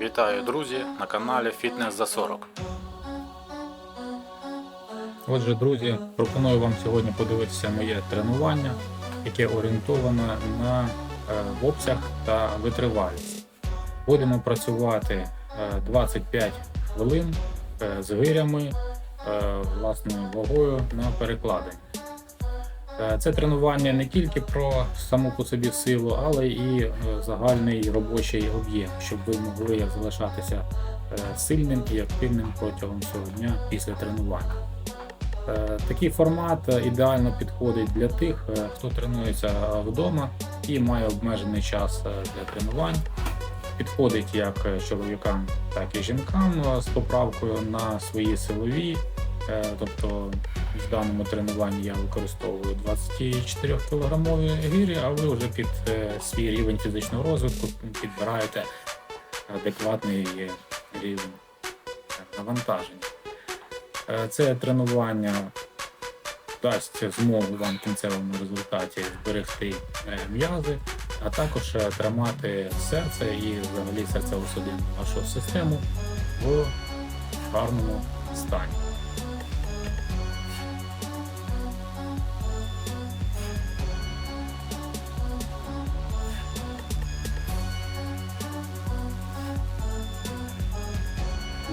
Вітаю, друзі, на каналі Фітнес за 40. Отже, друзі, пропоную вам сьогодні подивитися моє тренування, яке орієнтоване на е, обсяг та витривалість. Будемо працювати е, 25 хвилин е, з гирями е, власною вагою на перекладині. Е, Це тренування не тільки про саму по собі силу, але і е, загальний робочий об'єм, щоб ви могли залишатися е, сильним і активним протягом всього дня після тренування. Такий формат ідеально підходить для тих, хто тренується вдома і має обмежений час для тренувань. Підходить як чоловікам, так і жінкам з поправкою на свої силові. Е, Тобто в даному тренуванні я використовую 24 кілограмові гирі, а ви вже під е, свій рівень фізичного розвитку підбираєте адекватний рівень навантаження. Е, Це тренування дасть змогу вам в кінцевому результаті зберегти м'язи, а також тримати серце і взагалі серцево-судинну вашу систему в гарному стані.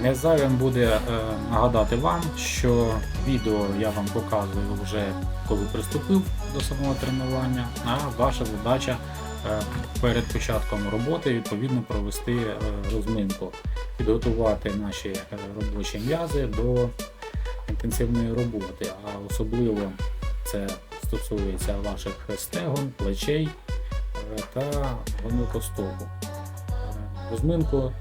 Не зайвим буде е, нагадати вам, що відео я вам показую вже коли приступив до самого тренування, а ваша задача е, перед початком роботи відповідно провести е, розминку, підготувати наші робочі м'язи до інтенсивної роботи, а особливо це стосується ваших стегон, плечей та гомілкостопу. Е, Розминку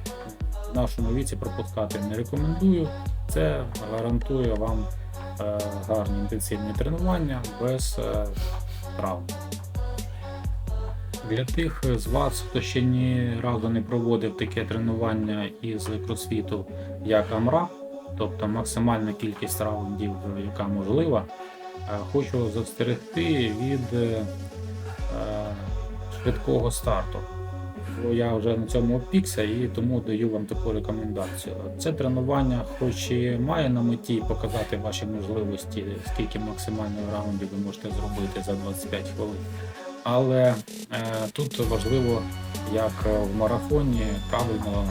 в нашому віці пропускати не рекомендую. Це гарантує вам е, гарні інтенсивні тренування без е, травм. Для тих з вас, хто ще ні разу не проводив таке тренування із кросфіту, як АМРА, тобто максимальна кількість раундів, яка можлива, е, хочу застерегти від швидкого старту я вже на цьому опікся і тому даю вам таку рекомендацію. Це тренування, хоч і має на меті показати ваші можливості, скільки максимальних раундів ви можете зробити за 25 хвилин. Але е, тут важливо, як в марафоні, правильно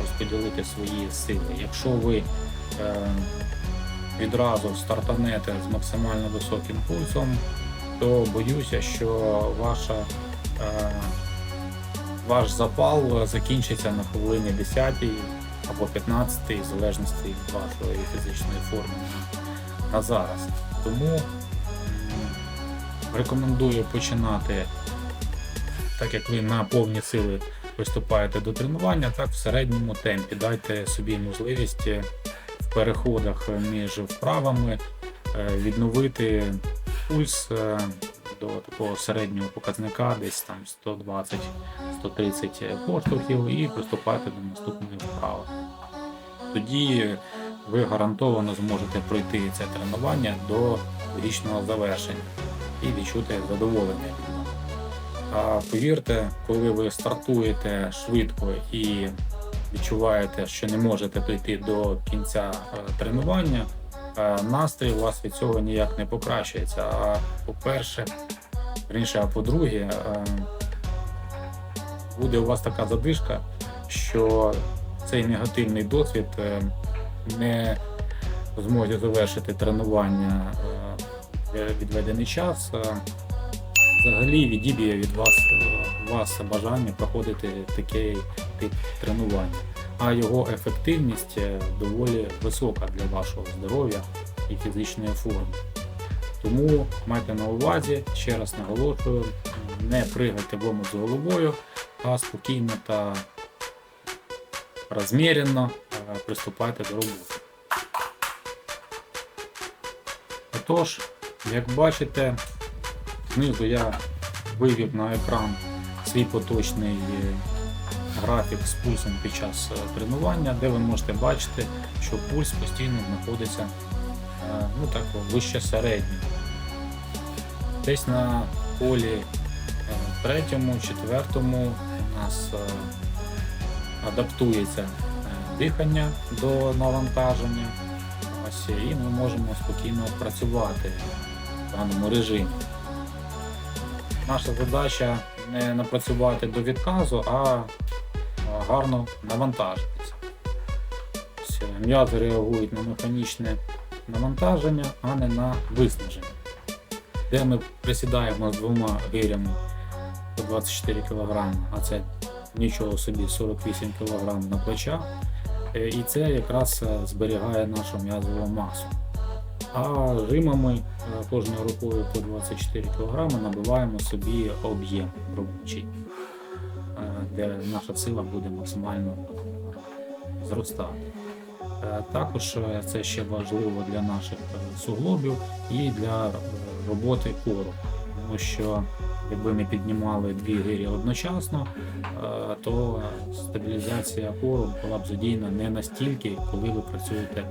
розподілити свої сили. Якщо ви е, відразу стартанете з максимально високим пульсом, то боюся, що ваша е, ваш запал закінчиться на хвилині 10 або 15, в залежності від вашої фізичної форми на, зараз. Тому рекомендую починати, так як ви на повні сили виступаєте до тренування, так в середньому темпі. Дайте собі можливість е, в переходах між вправами е, відновити пульс е, до такого середнього показника, десь там 120-130 поштовхів, і приступати до наступної вправи. Тоді ви гарантовано зможете пройти це тренування до логічного завершення і відчути задоволення. А повірте, коли ви стартуєте швидко і відчуваєте, що не можете дойти до кінця е, тренування, е, настрій у вас від цього ніяк не покращується. А по-перше, Раніше, а по-друге, е, буде у вас така задишка, що цей негативний досвід е, не зможе завершити тренування е, відведений час. Взагалі відіб'є від вас, вас бажання проходити такий тип тренування. А його ефективність доволі висока для вашого здоров'я і фізичної форми. Тому майте на увазі, ще раз наголошую, не пригайте в з головою, а спокійно та розмірено е, приступайте до роботи. Отож, як бачите, знизу я вивів на екран свій поточний е, графік з пульсом під час е, тренування, де ви можете бачити, що пульс постійно знаходиться ну, так, вище середнього. Десь на полі е, третьому, четвертому у нас е, адаптується е, дихання до навантаження. Ось, і ми можемо спокійно працювати в даному режимі. Наша задача не напрацювати до відказу, а гарно навантажитися. М'язи реагують на механічне навантаження, а не на виснаження. Де ми присідаємо з двома гирями по 24 кг, а це нічого собі 48 кг на плечах. Е, І це якраз е, зберігає нашу м'язову масу. А жимами е, кожною рукою по 24 кг набиваємо собі об'єм робочий, де наша сила буде максимально зростати. Також це ще важливо для наших суглобів і для роботи кору, тому що якби ми піднімали дві гирі одночасно, е, то стабілізація кору була б задіяна не настільки, коли ви працюєте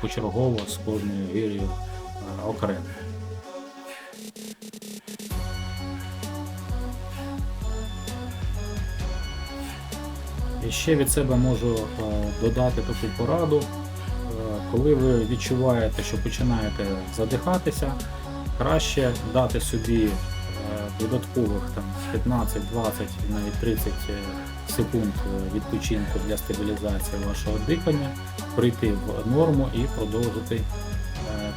почергово з кожною гир'ю е, окремо. І ще від себе можу е, додати таку пораду. Коли ви відчуваєте, що починаєте задихатися, краще дати собі е, додаткових там, 15, 20, навіть 30 е, секунд е, відпочинку для стабілізації вашого дихання, прийти в норму і продовжити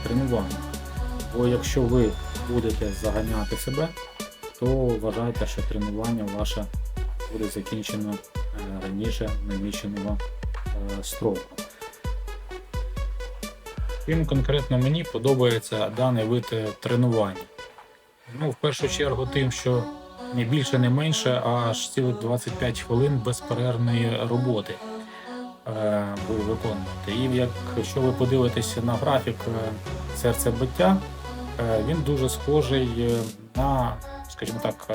тренування. Бо якщо ви будете заганяти себе, то вважайте, що тренування ваше буде закінчено раніше наміченого строку. Чим конкретно мені подобається даний вид е, тренування. Ну, в першу чергу, тим, що не більше, не менше, аж цілих 25 хвилин безперервної роботи е, ви виконуєте. І якщо ви подивитеся на графік е, серцебиття, е, він дуже схожий е, на, скажімо так,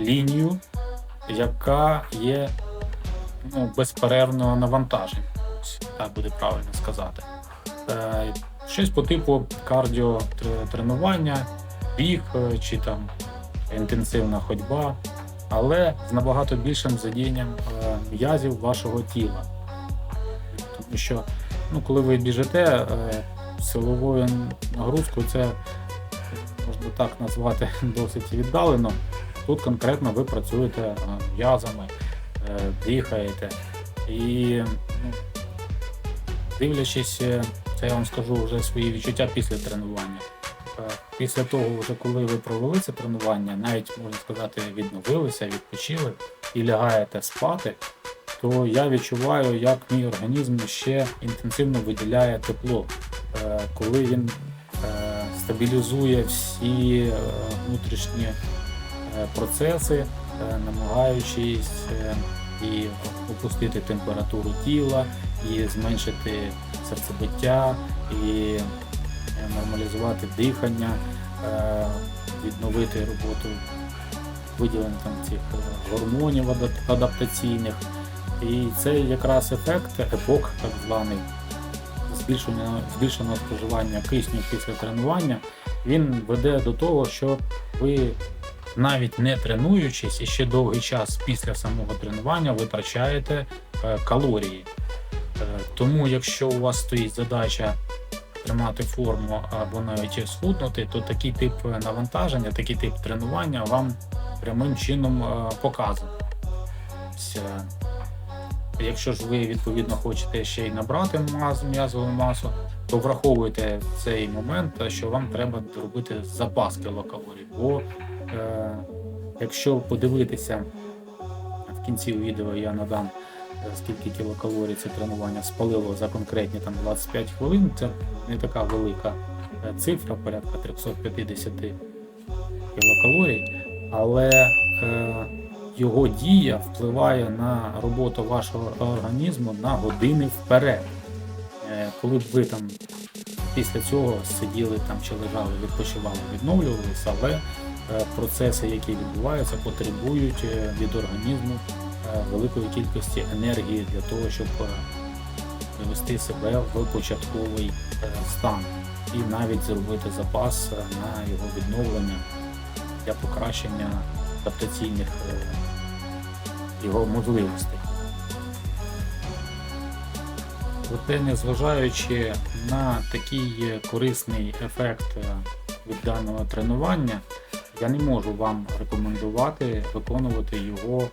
лінію, яка є ну, безперервного навантаження. Так буде правильно сказати. Е, щось по типу кардіотренування, біг е, чи там інтенсивна ходьба, але з набагато більшим задіянням е, м'язів вашого тіла. Тому що ну, коли ви біжите силовою нагрузкою, це можна так назвати досить віддалено. Тут конкретно ви працюєте м'язами, дихаєте. І ну, дивлячись, е, це я вам скажу вже свої відчуття після тренування. Е, Після того, вже коли ви провели це тренування, навіть можна сказати, відновилися, відпочили і лягаєте спати, то я відчуваю, як мій організм ще інтенсивно виділяє тепло, Е, коли він стабілізує всі внутрішні процеси, намагаючись і опустити температуру тіла, і зменшити серцебиття, і е, нормалізувати дихання, е, відновити роботу виділення там цих е, гормонів адаптаційних. І це якраз ефект, епок так званий, збільшення, збільшеного споживання кисню після тренування, він веде до того, що ви навіть не тренуючись і ще довгий час після самого тренування витрачаєте калорії. Е, Тому, якщо у вас стоїть задача тримати форму або навіть схуднути, то такий тип навантаження, такий тип тренування вам прямим чином е. Е, Якщо ж ви відповідно хочете ще й набрати м'язову масу, то враховуйте цей момент, що вам треба зробити запас кілокалорій. Бо е, якщо подивитися в кінці відео, я надам е, скільки кілокалорій це тренування спалило за конкретні там 25 хвилин. Це не така велика е, цифра, порядка 350 кілокалорій, але е, його дія впливає на роботу вашого організму на години вперед. Е, коли б ви там після цього сиділи там чи лежали, відпочивали, відновлювалися, але е, процеси, які відбуваються, потребують е, від організму е, великої кількості енергії для того, щоб е, привести себе в початковий е, стан і навіть зробити запас е, на його відновлення для покращення адаптаційних його можливостей. Проте, незважаючи на такий корисний ефект від даного тренування, я не можу вам рекомендувати виконувати його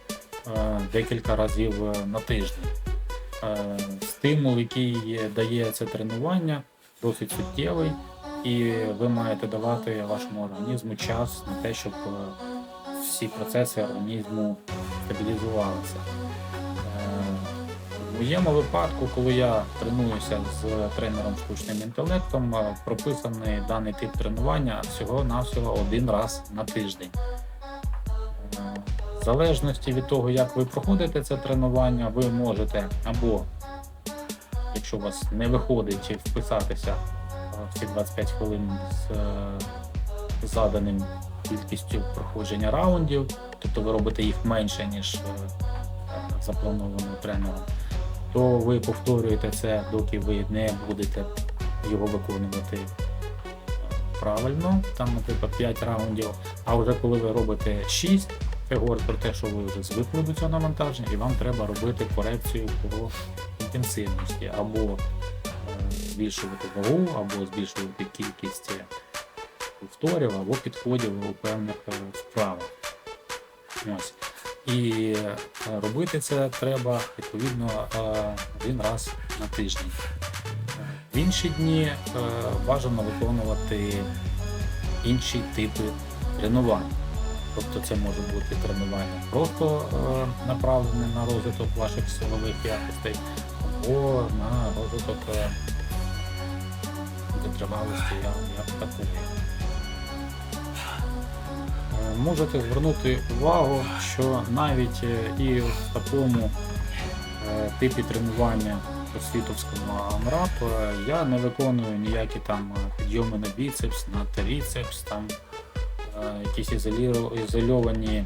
декілька разів е, на тиждень. Е, Стимул, який дає це тренування, досить суттєвий, і ви маєте давати вашому організму час на те, щоб е, всі процеси організму стабілізувалися. Е, В моєму випадку, коли я тренуюся з тренером штучним інтелектом, е, прописаний даний тип тренування всього-навсього один раз на тиждень. В залежності від того, як ви проходите це тренування, ви можете або, якщо у вас не виходить вписатися е, в ці 25 хвилин з е, заданим кількістю проходження раундів, тобто ви робите їх менше, ніж е, заплановано тренером, то ви повторюєте це, доки ви не будете його виконувати е, правильно, там, наприклад, 5 раундів. А вже коли ви робите 6, це говорить про те, що ви вже звикли до цього навантаження, і вам треба робити корекцію по інтенсивності, або е, збільшувати вагу, або збільшувати кількість е, повторів, або підходів у певних е, вправах. Ось. І робити це треба відповідно один раз на тиждень. В інші дні бажано виконувати інші типи тренувань. Тобто це може бути тренування просто е, направлене на розвиток ваших силових якостей, або на розвиток е, витривалості як, такої. Е, Можете звернути увагу, що навіть е, і в такому е, типі тренування просвітовському амрап е, я не виконую ніякі там підйоми на біцепс, на тріцепс, там якісь ізольовані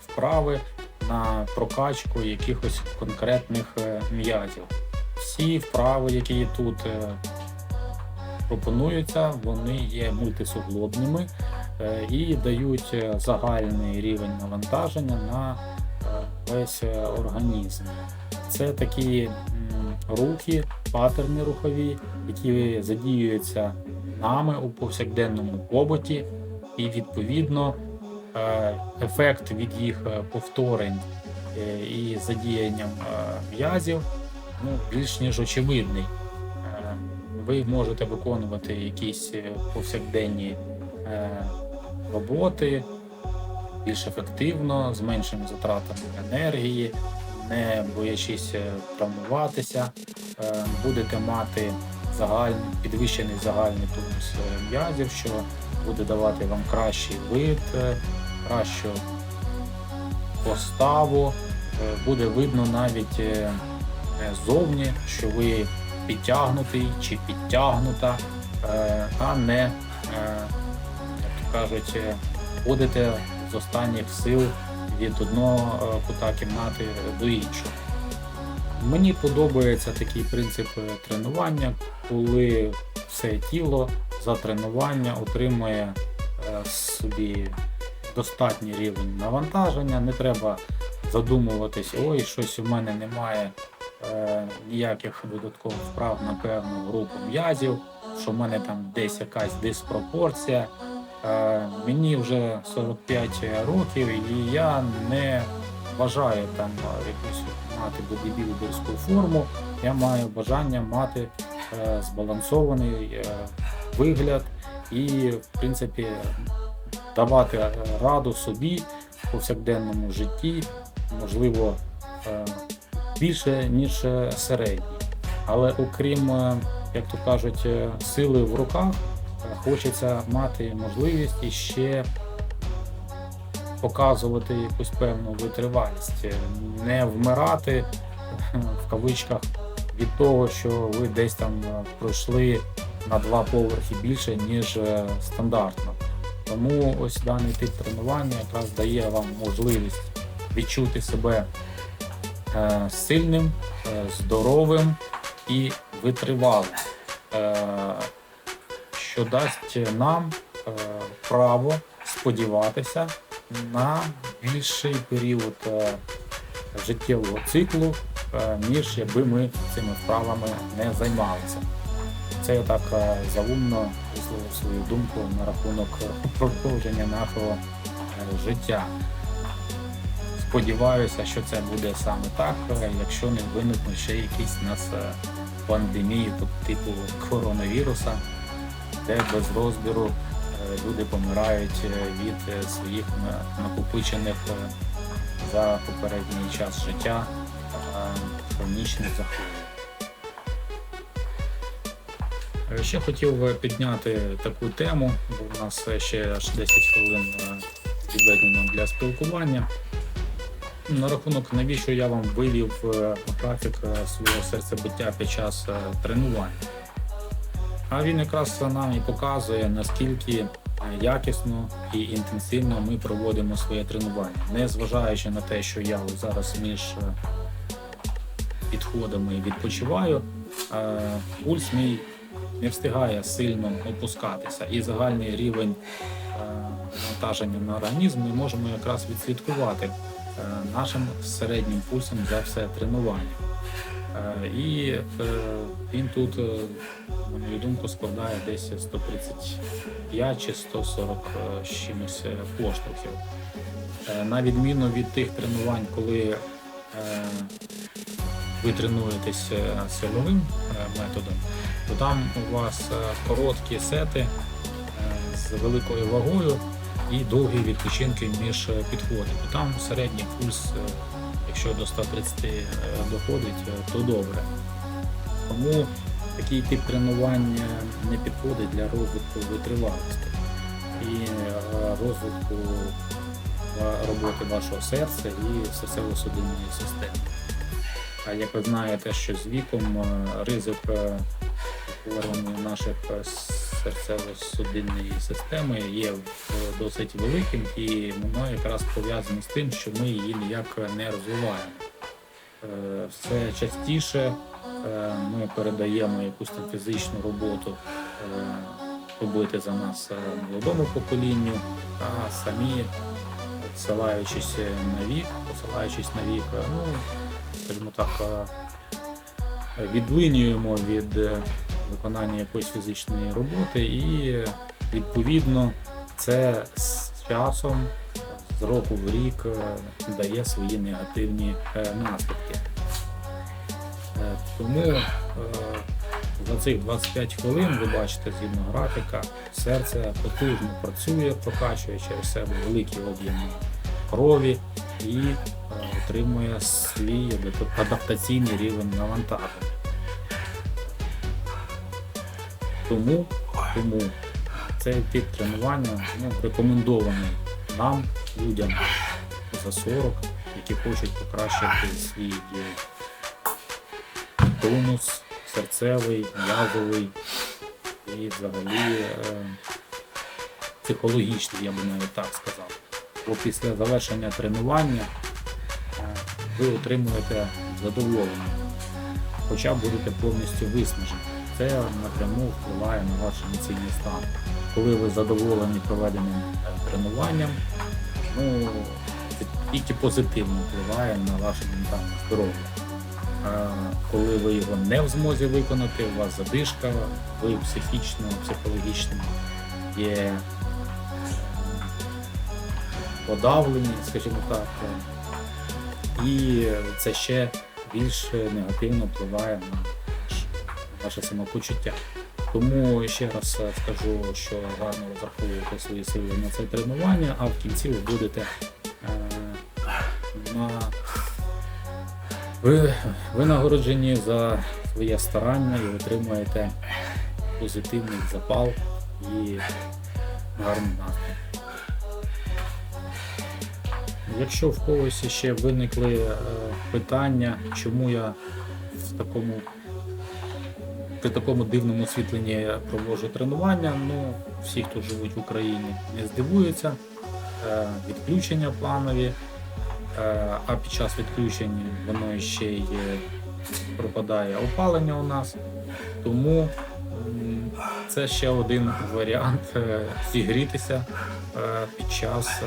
вправи на прокачку якихось конкретних е, м'язів. Всі вправи, які тут е, пропонуються, вони є мультисуглобними е, і дають е, загальний рівень навантаження на е, весь е, організм. Це такі рухи, патерни рухові, які задіюються нами у повсякденному побуті, і відповідно е, ефект від їх е, повторень е, і задіянням м'язів ну, більш ніж очевидний. Ви можете виконувати якісь повсякденні роботи більш ефективно, з меншими затратами енергії, не боячись травмуватися, будете мати загальний, підвищений загальний тонус м'язів, що буде давати вам кращий вид, е, кращу поставу. Е, Буде видно навіть е, зовні, що ви підтягнутий чи підтягнута, а не, як кажуть, ходите з останніх сил від одного кута кімнати до іншого. Мені подобається такий принцип тренування, коли все тіло за тренування отримує е, собі достатній рівень навантаження. Не треба задумуватись, ой, щось у мене немає е, ніяких додаткових вправ на певну групу м'язів, що в мене там десь якась диспропорція. Е, мені вже 45 років, і я не бажаю там якусь мати бодібілдерську форму. Я маю бажання мати е, збалансований е, вигляд і, в принципі, давати е, раду собі в повсякденному житті, можливо, е, більше, ніж е, середній. Але окрім, як то кажуть, сили в руках, хочеться мати можливість іще показувати якусь певну витривалість, не вмирати в кавичках від того, що ви десь там пройшли на два поверхи більше, ніж е, стандартно. Тому ось даний тип тренування якраз дає вам можливість відчути себе е, сильним, е, здоровим і витривалим, що дасть нам право сподіватися на більший період життєвого циклу, ніж якби ми цими вправами не займалися. Це я так е, заумно висловив свою думку на рахунок продовження нашого е, життя. Сподіваюся, що це буде саме так, е, якщо не виникнуть ще якісь нас пандемії типу коронавіруса, де без розбіру люди помирають від своїх накопичених за попередній час життя хронічних захворювань. Ще хотів е, підняти таку тему, бо у нас е, ще аж 10 хвилин е, відведено для спілкування. На рахунок, навіщо я вам вивів е, графік е, свого серцебиття під час е, тренувань. А він якраз нам і показує, наскільки е, якісно і інтенсивно ми проводимо своє тренування. Не зважаючи на те, що я зараз між е, підходами відпочиваю, е, пульс мій не встигає сильно опускатися, і загальний рівень е, навантаження на організм ми можемо якраз відслідкувати е, нашим середнім пульсом за все тренування. Е, І він тут, на мою думку, складає десь 135 чи 140 е, з чимось поштовхів. На відміну від тих тренувань, коли ви тренуєтесь силовим методом, то там у вас е, короткі сети е, з великою вагою і довгі відпочинки між е, підходами. Там середній пульс, якщо до 130 е, доходить, то добре. Тому такий тип тренувань е, не підходить для розвитку витривалості і розвитку роботи вашого серця і серцево-судинної системи. А як ви знаєте, що з віком ризик захворювання наших е, серцево-судинної системи є досить великим, і воно якраз пов'язано з тим, що ми її ніяк не розвиваємо. Е, Все частіше е, ми передаємо якусь там фізичну роботу робити за нас молодому поколінню, а самі посилаючись на вік, посилаючись на вік, ну, скажімо так, відлинюємо від виконання якоїсь фізичної роботи, і відповідно це з часом, з року в рік е, дає свої негативні е, наслідки. Е, Тому за цих 25 хвилин ви бачите згідно графіка, серце потужно працює, прокачує через себе великі об'єми крові і отримує свій адаптаційний рівень навантаження. Тому, тому цей тип тренування ну, рекомендований нам, людям за 40, які хочуть покращити свій тонус серцевий, м'язовий і взагалі е, психологічний, я би навіть так сказав. Бо після завершення тренування е, ви отримуєте задоволення, хоча будете повністю виснажені. Це напряму впливає на ваш емоційний стан. Коли ви задоволені проведеним е, тренуванням, ну, це тільки позитивно впливає на ваше ментальне здоров'я. А коли ви його не в змозі виконати, у вас задишка, ви психічно, психологічно є е, подавлені, скажімо так, е, і це ще більш негативно впливає на ваше самопочуття. Тому ще раз е, скажу, що гарно розраховуйте свої сили на це тренування, а в кінці ви будете е, на ви винагороджені за своє старання і отримуєте позитивний запал і гарний настрій. Якщо в когось ще виникли е, питання, чому я в такому при такому дивному освітленні проводжу тренування, ну всі, хто живуть в Україні, не здивуються. Е, Відключення планові, Е, а під час відключення воно ще й е, пропадає опалення у нас. Тому це ще один варіант зігрітися під час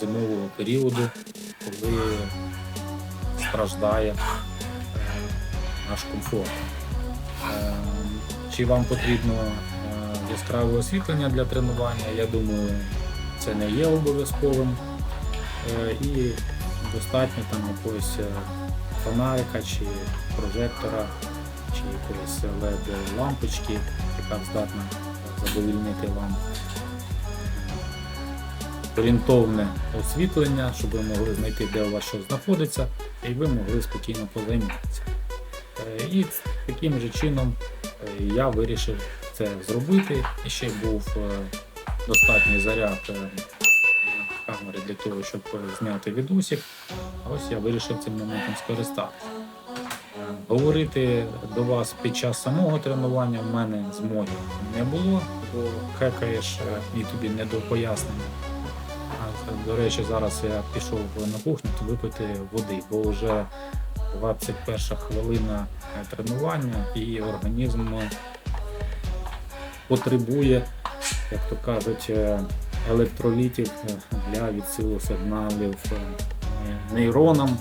зимового періоду, коли страждає наш комфорт. Е, Чи вам потрібно е, яскраве освітлення для тренування? Я думаю, це не є обов'язковим. Е, І достатньо там якогось фонарика чи прожектора, чи якоїсь LED лампочки, яка здатна задовільнити вам орієнтовне освітлення, щоб ви могли знайти, де у вас що знаходиться, і ви могли спокійно позайматися. Таким же чином е, я вирішив це зробити. І ще був е, достатній заряд е, камери для того, щоб зняти відосик. А ось я вирішив цим моментом скористатися. Говорити до вас під час самого тренування в мене змоги не було, бо хекаєш і тобі не до пояснення. До речі, зараз я пішов на кухню випити води, бо вже 21 хвилина тренування і організм потребує, як то кажуть, е, електролітів для відсилу сигналів е, нейронам,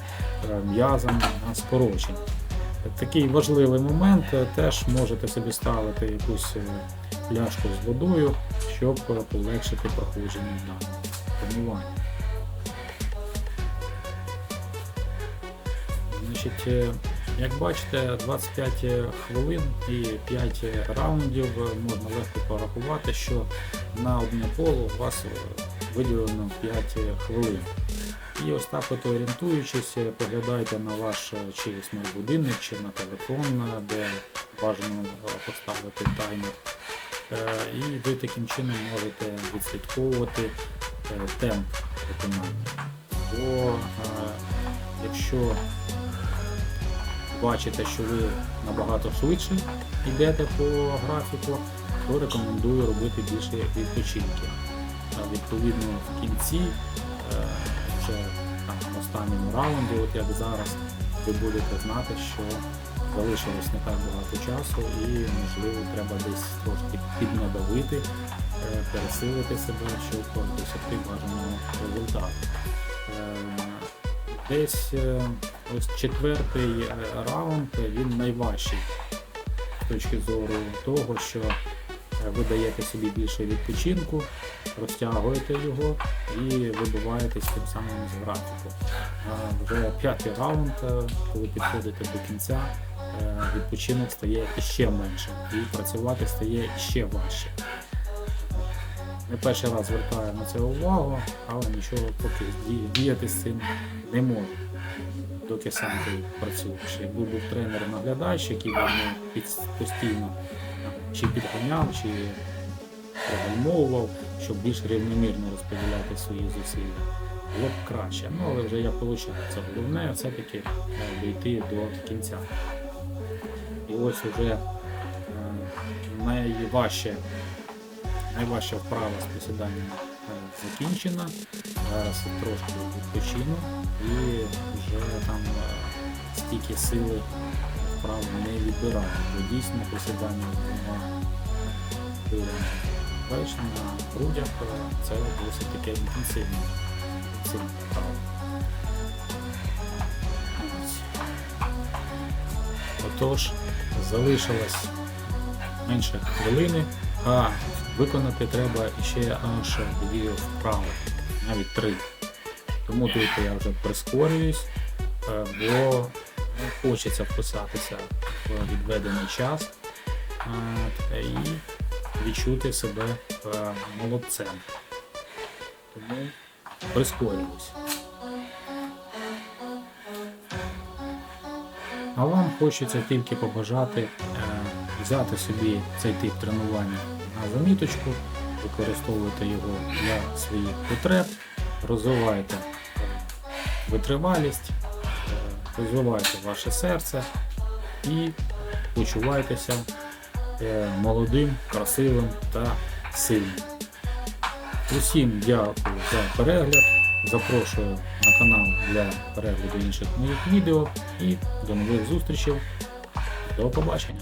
е, м'язам на скорочення. Такий важливий момент. Теж можете собі ставити якусь пляшку з водою, щоб полегшити проходження даного тренування. Значить, е, як бачите, 25 хвилин і 5 раундів можна легко порахувати, що на одне коло у вас е, виділено 5 хвилин. І ось так от орієнтуючись, е, поглядайте на ваш чи смарт-будинник, чи на телефон, де бажано поставити таймер. І ви таким чином можете відслідковувати темп виконання. Бо якщо бачите, що ви набагато швидше йдете по графіку, то рекомендую робити більше відпочинки. А Відповідно, в кінці, е, вже в останньому раунді, от як зараз, ви будете знати, що залишилось не так багато часу і, можливо, треба десь трошки піднадавити, е, пересилити себе, щоб досягти бажаного результату. Е, Десь ось четвертий е, раунд е, він найважчий з точки зору того, що е, ви даєте собі більше відпочинку, розтягуєте його і вибиваєтесь тим самим з графіку. Вже п'ятий раунд, коли підходите до кінця, відпочинок стає іще меншим і працювати стає іще важче. Не перший раз звертаю на це увагу, але нічого поки діяти з цим не можу, доки сам тут працюєш. Якби був тренер-наглядач, який б мене під, постійно чи підганяв, чи пригальмовував, щоб більш рівномірно розподіляти свої зусилля, було б краще. Ну, але вже я як виходить. Головне все-таки дійти до кінця. І ось уже е, найважче Найважча вправа з присіданням е, закінчена. Зараз трошки відпочину і вже там е, стільки сили вправ не відбираю. Бо дійсно двома плеч на грудях е, це досить таке інтенсивне, вправо. Отож, залишилось менше хвилини, а виконати треба ще аж дві вправи, навіть три. Тому тут я вже прискорююсь, е, бо ну, хочеться вписатися в відведений час е, і відчути себе е, молодцем. Тому прискорююсь. А вам хочеться тільки побажати е, взяти собі цей тип тренування заміточку, використовувати його для своїх потреб, розвивайте витривалість, розвивайте ваше серце і почувайтеся е, молодим, красивим та сильним. Усім дякую за перегляд. Запрошую на канал для перегляду інших моїх відео і до нових зустрічей. До побачення!